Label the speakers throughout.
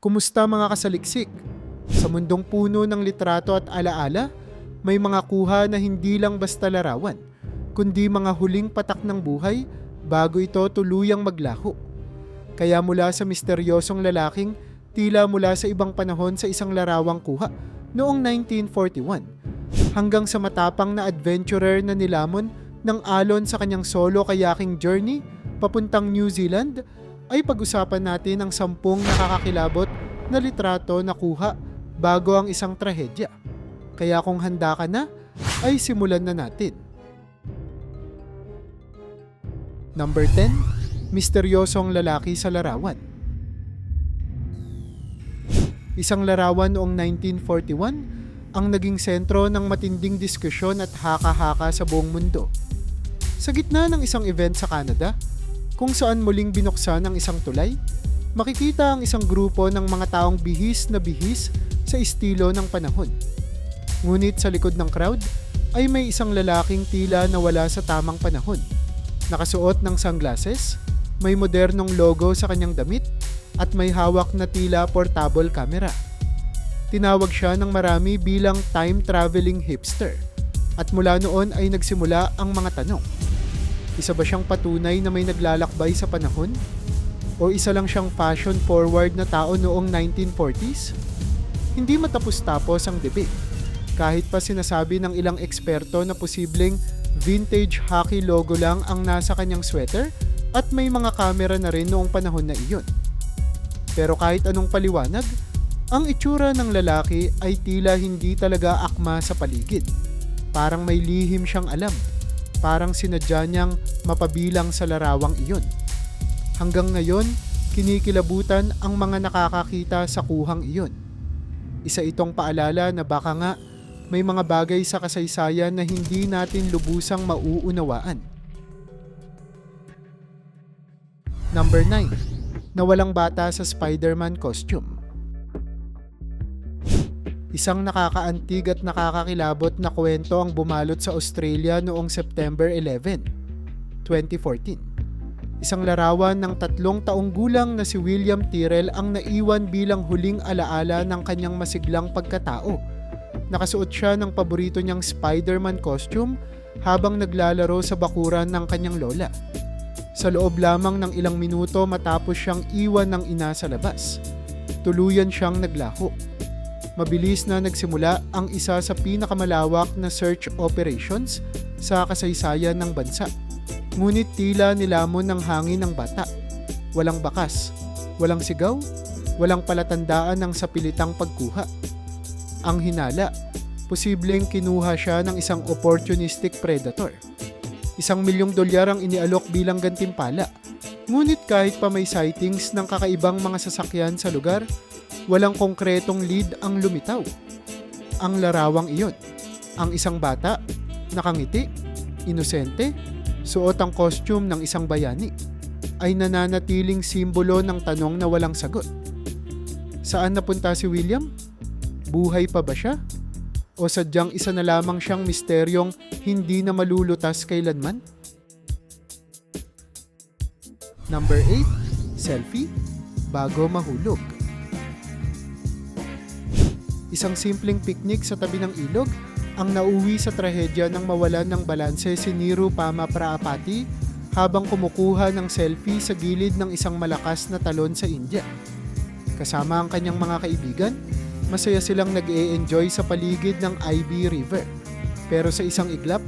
Speaker 1: Kumusta mga kasaliksik? Sa mundong puno ng litrato at alaala, may mga kuha na hindi lang basta larawan, kundi mga huling patak ng buhay bago ito tuluyang maglaho. Kaya mula sa misteryosong lalaking tila mula sa ibang panahon sa isang larawang kuha noong 1941 hanggang sa matapang na adventurer na nilamon ng alon sa kanyang solo kayaking journey papuntang New Zealand ay pag-usapan natin ang sampung nakakakilabot na litrato na kuha bago ang isang trahedya. Kaya kung handa ka na, ay simulan na natin. Number 10, Misteryosong lalaki sa larawan. Isang larawan noong 1941 ang naging sentro ng matinding diskusyon at haka-haka sa buong mundo. Sa gitna ng isang event sa Canada, kung saan muling binuksan ang isang tulay, makikita ang isang grupo ng mga taong bihis na bihis sa estilo ng panahon. Ngunit sa likod ng crowd ay may isang lalaking tila nawala sa tamang panahon. Nakasuot ng sunglasses, may modernong logo sa kanyang damit, at may hawak na tila portable camera. Tinawag siya ng marami bilang time-traveling hipster. At mula noon ay nagsimula ang mga tanong. Isa ba siyang patunay na may naglalakbay sa panahon? O isa lang siyang fashion-forward na tao noong 1940s? Hindi matapos-tapos ang debate. Kahit pa sinasabi ng ilang eksperto na posibleng vintage hockey logo lang ang nasa kanyang sweater at may mga kamera na rin noong panahon na iyon. Pero kahit anong paliwanag, ang itsura ng lalaki ay tila hindi talaga akma sa paligid. Parang may lihim siyang alam parang sinadya niyang mapabilang sa larawang iyon. Hanggang ngayon, kinikilabutan ang mga nakakakita sa kuhang iyon. Isa itong paalala na baka nga may mga bagay sa kasaysayan na hindi natin lubusang mauunawaan. Number 9. Nawalang bata sa Spider-Man costume. Isang nakakaantig at nakakakilabot na kwento ang bumalot sa Australia noong September 11, 2014. Isang larawan ng tatlong taong gulang na si William Tyrrell ang naiwan bilang huling alaala ng kanyang masiglang pagkatao. Nakasuot siya ng paborito niyang Spider-Man costume habang naglalaro sa bakuran ng kanyang lola. Sa loob lamang ng ilang minuto matapos siyang iwan ng ina sa labas, tuluyan siyang naglaho mabilis na nagsimula ang isa sa pinakamalawak na search operations sa kasaysayan ng bansa. Ngunit tila nilamon ng hangin ng bata. Walang bakas, walang sigaw, walang palatandaan ng sapilitang pagkuha. Ang hinala, posibleng kinuha siya ng isang opportunistic predator. Isang milyong dolyar ang inialok bilang gantimpala. Ngunit kahit pa may sightings ng kakaibang mga sasakyan sa lugar, walang konkretong lead ang lumitaw. Ang larawang iyon, ang isang bata, nakangiti, inosente, suot ang costume ng isang bayani, ay nananatiling simbolo ng tanong na walang sagot. Saan napunta si William? Buhay pa ba siya? O sadyang isa na lamang siyang misteryong hindi na malulutas kailanman? Number 8. Selfie bago mahulog. Isang simpleng picnic sa tabi ng ilog ang nauwi sa trahedya ng mawalan ng balanse si Niru Pama Praapati habang kumukuha ng selfie sa gilid ng isang malakas na talon sa India. Kasama ang kanyang mga kaibigan, masaya silang nag enjoy sa paligid ng IB River. Pero sa isang iglap,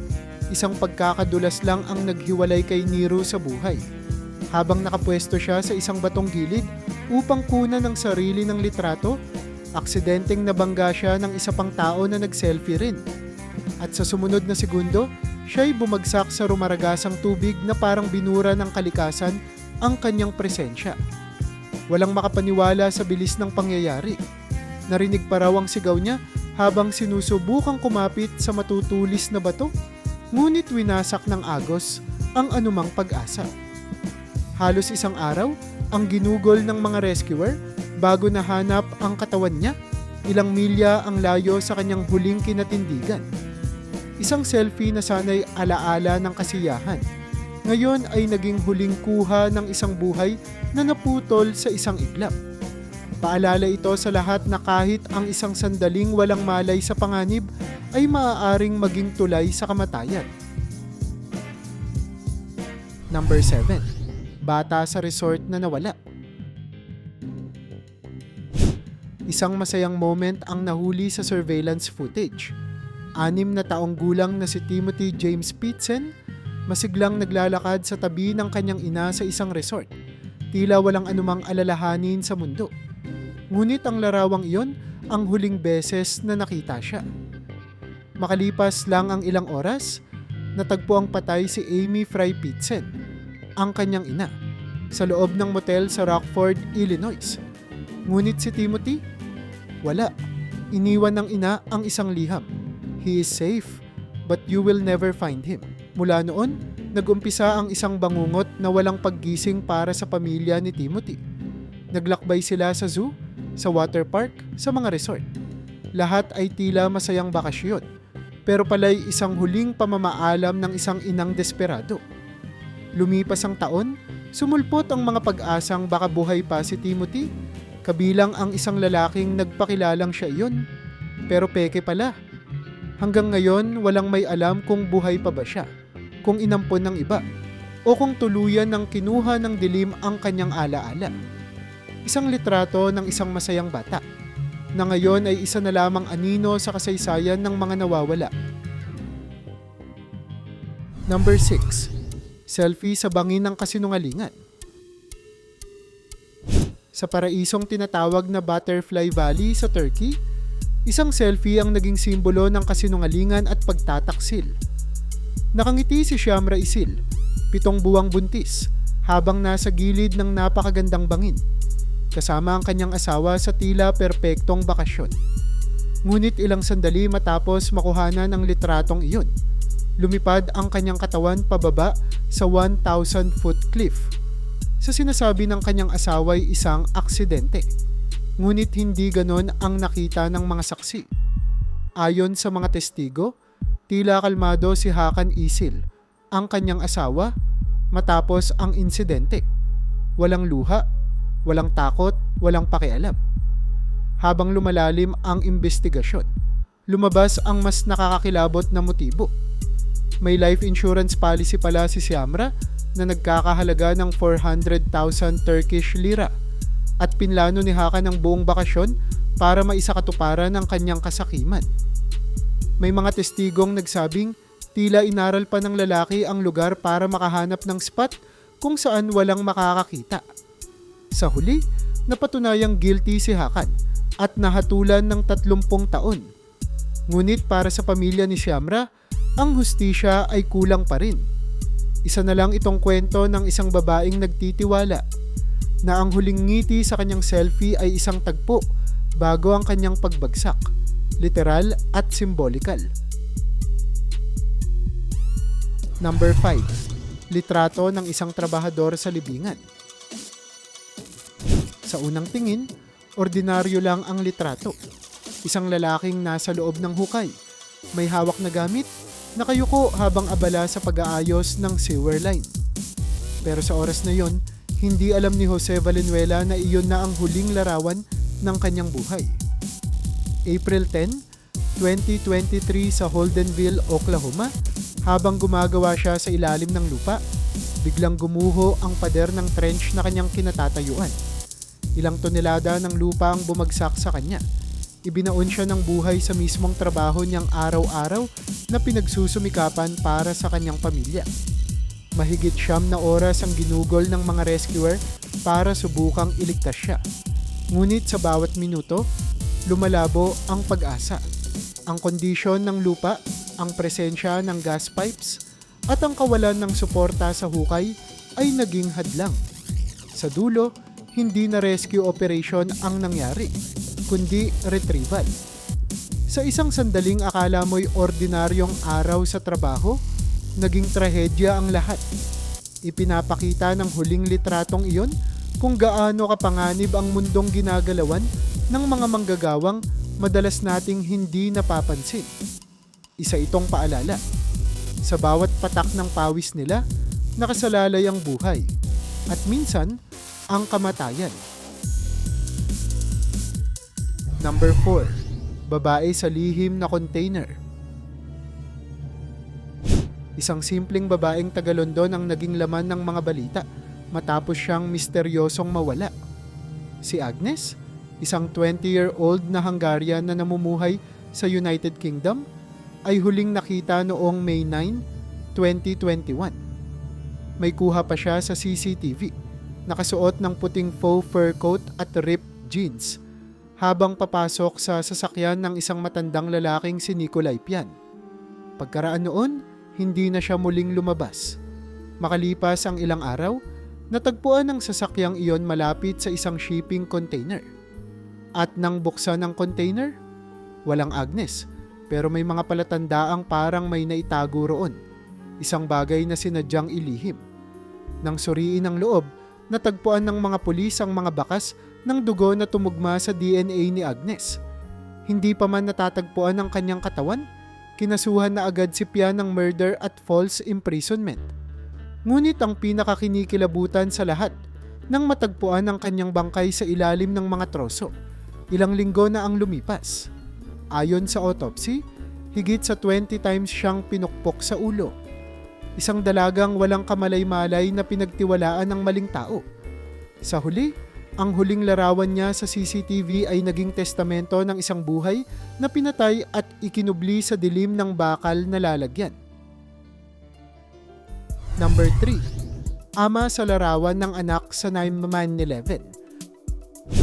Speaker 1: isang pagkakadulas lang ang naghiwalay kay Niru sa buhay. Habang nakapwesto siya sa isang batong gilid upang kunan ng sarili ng litrato, aksidenteng nabangga siya ng isa pang tao na nag-selfie rin. At sa sumunod na segundo, siya'y bumagsak sa rumaragasang tubig na parang binura ng kalikasan ang kanyang presensya. Walang makapaniwala sa bilis ng pangyayari. Narinig pa raw ang sigaw niya habang sinusubukang kumapit sa matutulis na bato, ngunit winasak ng agos ang anumang pag-asa. Halos isang araw, ang ginugol ng mga rescuer bago nahanap ang katawan niya, ilang milya ang layo sa kanyang huling kinatindigan. Isang selfie na sanay alaala ng kasiyahan. Ngayon ay naging huling kuha ng isang buhay na naputol sa isang iglap. Paalala ito sa lahat na kahit ang isang sandaling walang malay sa panganib ay maaaring maging tulay sa kamatayan. Number 7. Bata sa resort na nawala. Isang masayang moment ang nahuli sa surveillance footage. Anim na taong gulang na si Timothy James Pitsen masiglang naglalakad sa tabi ng kanyang ina sa isang resort. Tila walang anumang alalahanin sa mundo. Ngunit ang larawang iyon ang huling beses na nakita siya. Makalipas lang ang ilang oras, natagpo ang patay si Amy Fry Pitsen, ang kanyang ina, sa loob ng motel sa Rockford, Illinois. Ngunit si Timothy, wala. Iniwan ng ina ang isang liham. He is safe, but you will never find him. Mula noon, nagumpisa ang isang bangungot na walang paggising para sa pamilya ni Timothy. Naglakbay sila sa zoo, sa water park, sa mga resort. Lahat ay tila masayang bakasyon, pero pala'y isang huling pamamaalam ng isang inang desperado. Lumipas ang taon, sumulpot ang mga pag-asang baka buhay pa si Timothy, kabilang ang isang lalaking nagpakilalang siya iyon, pero peke pala. Hanggang ngayon, walang may alam kung buhay pa ba siya, kung inampon ng iba, o kung tuluyan ng kinuha ng dilim ang kanyang alaala isang litrato ng isang masayang bata na ngayon ay isa na lamang anino sa kasaysayan ng mga nawawala. Number 6. Selfie sa bangin ng kasinungalingan. Sa paraisong tinatawag na Butterfly Valley sa Turkey, isang selfie ang naging simbolo ng kasinungalingan at pagtataksil. Nakangiti si Shamra Isil, pitong buwang buntis, habang nasa gilid ng napakagandang bangin kasama ang kanyang asawa sa tila perpektong bakasyon. Ngunit ilang sandali matapos makuhanan ang litratong iyon, lumipad ang kanyang katawan pababa sa 1,000 foot cliff. Sa sinasabi ng kanyang asawa ay isang aksidente. Ngunit hindi ganon ang nakita ng mga saksi. Ayon sa mga testigo, tila kalmado si Hakan Isil, ang kanyang asawa, matapos ang insidente. Walang luha Walang takot, walang pakialam. Habang lumalalim ang investigasyon, lumabas ang mas nakakakilabot na motibo. May life insurance policy pala si Siamra na nagkakahalaga ng 400,000 Turkish lira at pinlano ni Haka ng buong bakasyon para maisakatuparan ang kanyang kasakiman. May mga testigong nagsabing tila inaral pa ng lalaki ang lugar para makahanap ng spot kung saan walang makakakita. Sa huli, napatunayang guilty si Hakan at nahatulan ng 30 taon. Ngunit para sa pamilya ni Shamra, ang hustisya ay kulang pa rin. Isa na lang itong kwento ng isang babaeng nagtitiwala na ang huling ngiti sa kanyang selfie ay isang tagpo bago ang kanyang pagbagsak, literal at symbolikal. Number 5. Litrato ng isang trabahador sa libingan. Sa unang tingin, ordinaryo lang ang litrato. Isang lalaking nasa loob ng hukay. May hawak na gamit, nakayuko habang abala sa pag-aayos ng sewer line. Pero sa oras na yon, hindi alam ni Jose Valenzuela na iyon na ang huling larawan ng kanyang buhay. April 10, 2023 sa Holdenville, Oklahoma, habang gumagawa siya sa ilalim ng lupa, biglang gumuho ang pader ng trench na kanyang kinatatayuan. Ilang tonelada ng lupa ang bumagsak sa kanya. Ibinaon siya ng buhay sa mismong trabaho niyang araw-araw na pinagsusumikapan para sa kanyang pamilya. Mahigit siyam na oras ang ginugol ng mga rescuer para subukang iligtas siya. Ngunit sa bawat minuto, lumalabo ang pag-asa. Ang kondisyon ng lupa, ang presensya ng gas pipes, at ang kawalan ng suporta sa hukay ay naging hadlang. Sa dulo, hindi na rescue operation ang nangyari, kundi retrieval. Sa isang sandaling akala mo'y ordinaryong araw sa trabaho, naging trahedya ang lahat. Ipinapakita ng huling litratong iyon kung gaano kapanganib ang mundong ginagalawan ng mga manggagawang madalas nating hindi napapansin. Isa itong paalala. Sa bawat patak ng pawis nila, nakasalalay ang buhay. At minsan, ang kamatayan. Number 4. Babae sa lihim na container. Isang simpleng babaeng taga-London ang naging laman ng mga balita matapos siyang misteryosong mawala. Si Agnes, isang 20-year-old na Hungarian na namumuhay sa United Kingdom, ay huling nakita noong May 9, 2021. May kuha pa siya sa CCTV, nakasuot ng puting faux fur coat at ripped jeans habang papasok sa sasakyan ng isang matandang lalaking si Nikolai Pian. Pagkaraan noon, hindi na siya muling lumabas. Makalipas ang ilang araw, natagpuan ang sasakyang iyon malapit sa isang shipping container. At nang buksan ang container, walang Agnes, pero may mga palatandaang parang may naitago roon. Isang bagay na sinadyang ilihim. Nang suriin ang loob, natagpuan ng mga pulis ang mga bakas ng dugo na tumugma sa DNA ni Agnes. Hindi pa man natatagpuan ang kanyang katawan, kinasuhan na agad si Pia ng murder at false imprisonment. Ngunit ang pinakakinikilabutan sa lahat, nang matagpuan ang kanyang bangkay sa ilalim ng mga troso, ilang linggo na ang lumipas. Ayon sa autopsy, higit sa 20 times siyang pinukpok sa ulo. Isang dalagang walang kamalay-malay na pinagtiwalaan ng maling tao. Sa huli, ang huling larawan niya sa CCTV ay naging testamento ng isang buhay na pinatay at ikinubli sa dilim ng bakal na lalagyan. Number 3. Ama sa larawan ng anak sa 9-11.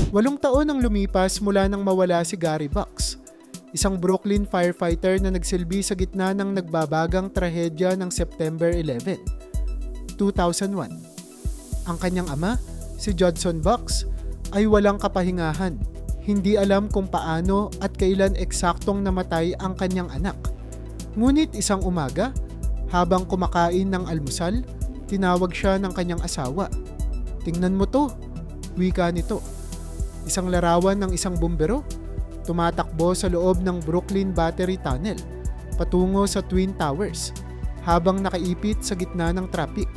Speaker 1: Walong taon ang lumipas mula nang mawala si Gary Bucks, isang Brooklyn firefighter na nagsilbi sa gitna ng nagbabagang trahedya ng September 11, 2001. Ang kanyang ama, si Judson Bucks, ay walang kapahingahan. Hindi alam kung paano at kailan eksaktong namatay ang kanyang anak. Ngunit isang umaga, habang kumakain ng almusal, tinawag siya ng kanyang asawa. Tingnan mo to, wika nito. Isang larawan ng isang bumbero, tumatakbo sa loob ng Brooklyn Battery Tunnel, patungo sa Twin Towers, habang nakaipit sa gitna ng traffic.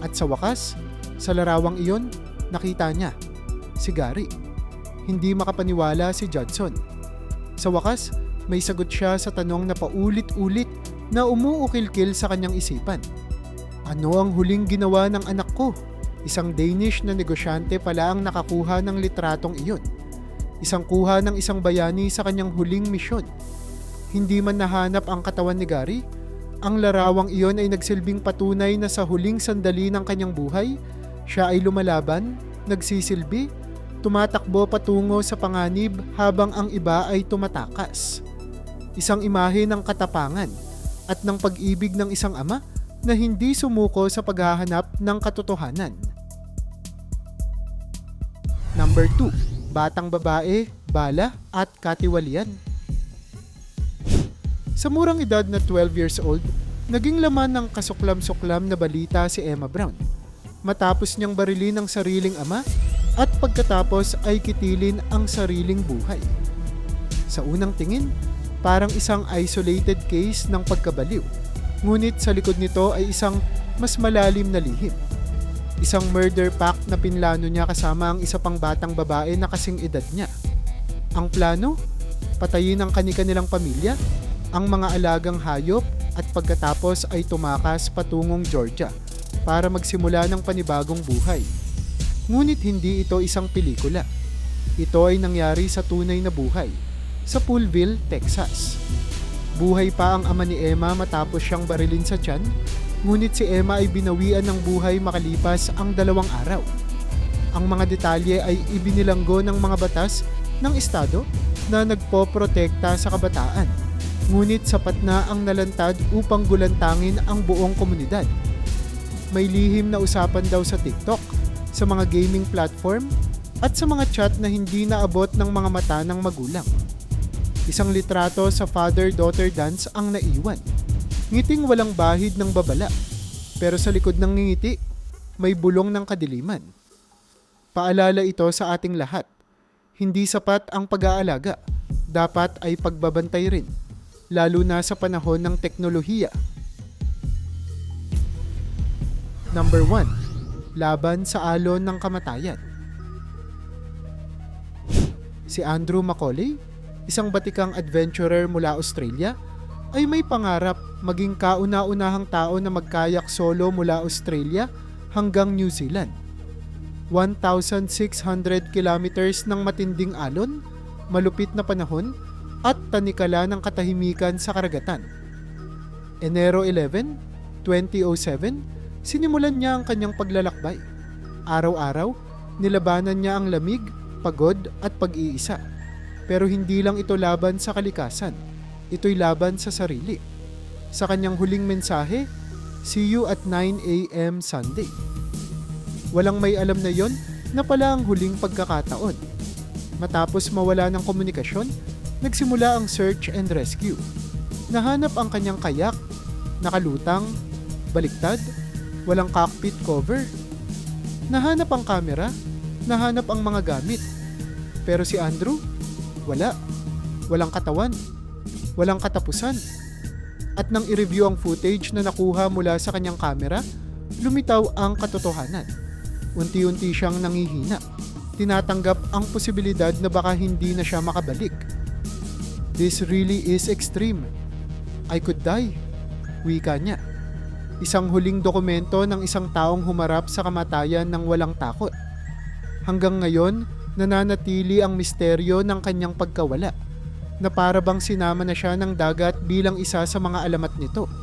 Speaker 1: At sa wakas, sa larawang iyon, nakita niya, si Gary. Hindi makapaniwala si Judson. Sa wakas, may sagot siya sa tanong na paulit-ulit na umuukil-kil sa kanyang isipan. Ano ang huling ginawa ng anak ko? Isang Danish na negosyante pala ang nakakuha ng litratong iyon. Isang kuha ng isang bayani sa kanyang huling misyon. Hindi man nahanap ang katawan ni Gary, ang larawang iyon ay nagsilbing patunay na sa huling sandali ng kanyang buhay, siya ay lumalaban, nagsisilbi, tumatakbo patungo sa panganib habang ang iba ay tumatakas. Isang imahe ng katapangan at ng pag-ibig ng isang ama na hindi sumuko sa paghahanap ng katotohanan. Number 2. Batang babae, bala at katiwalian. Sa murang edad na 12 years old, naging laman ng kasuklam-suklam na balita si Emma Brown. Matapos niyang barilin ang sariling ama at pagkatapos ay kitilin ang sariling buhay. Sa unang tingin, parang isang isolated case ng pagkabaliw. Ngunit sa likod nito ay isang mas malalim na lihim. Isang murder pact na pinlano niya kasama ang isa pang batang babae na kasing edad niya. Ang plano? Patayin ang kani-kanilang pamilya, ang mga alagang hayop at pagkatapos ay tumakas patungong Georgia para magsimula ng panibagong buhay. Ngunit hindi ito isang pelikula. Ito ay nangyari sa tunay na buhay, sa Poolville, Texas. Buhay pa ang ama ni Emma matapos siyang barilin sa tiyan, ngunit si Emma ay binawian ng buhay makalipas ang dalawang araw. Ang mga detalye ay ibinilanggo ng mga batas ng Estado na nagpoprotekta sa kabataan. Ngunit sapat na ang nalantad upang gulantangin ang buong komunidad. May lihim na usapan daw sa TikTok, sa mga gaming platform, at sa mga chat na hindi naabot ng mga mata ng magulang. Isang litrato sa father-daughter dance ang naiwan. Ngiting walang bahid ng babala, pero sa likod ng ngiti, may bulong ng kadiliman. Paalala ito sa ating lahat. Hindi sapat ang pag-aalaga, dapat ay pagbabantay rin, lalo na sa panahon ng teknolohiya. Number 1. Laban sa alon ng kamatayan. Si Andrew Macaulay, isang batikang adventurer mula Australia, ay may pangarap maging kauna-unahang tao na magkayak solo mula Australia hanggang New Zealand. 1,600 kilometers ng matinding alon, malupit na panahon, at tanikala ng katahimikan sa karagatan. Enero 11, 2007, sinimulan niya ang kanyang paglalakbay. Araw-araw, nilabanan niya ang lamig, pagod at pag-iisa. Pero hindi lang ito laban sa kalikasan, ito'y laban sa sarili. Sa kanyang huling mensahe, See you at 9 a.m. Sunday. Walang may alam na yon na pala ang huling pagkakataon. Matapos mawala ng komunikasyon, nagsimula ang search and rescue. Nahanap ang kanyang kayak, nakalutang, baliktad, walang cockpit cover. Nahanap ang kamera, nahanap ang mga gamit. Pero si Andrew, wala. Walang katawan. Walang katapusan. At nang i-review ang footage na nakuha mula sa kanyang kamera, lumitaw ang katotohanan. Unti-unti siyang nangihina. Tinatanggap ang posibilidad na baka hindi na siya makabalik. This really is extreme. I could die. Wika niya. Isang huling dokumento ng isang taong humarap sa kamatayan ng walang takot. Hanggang ngayon, nananatili ang misteryo ng kanyang pagkawala na para bang sinama na siya ng dagat bilang isa sa mga alamat nito.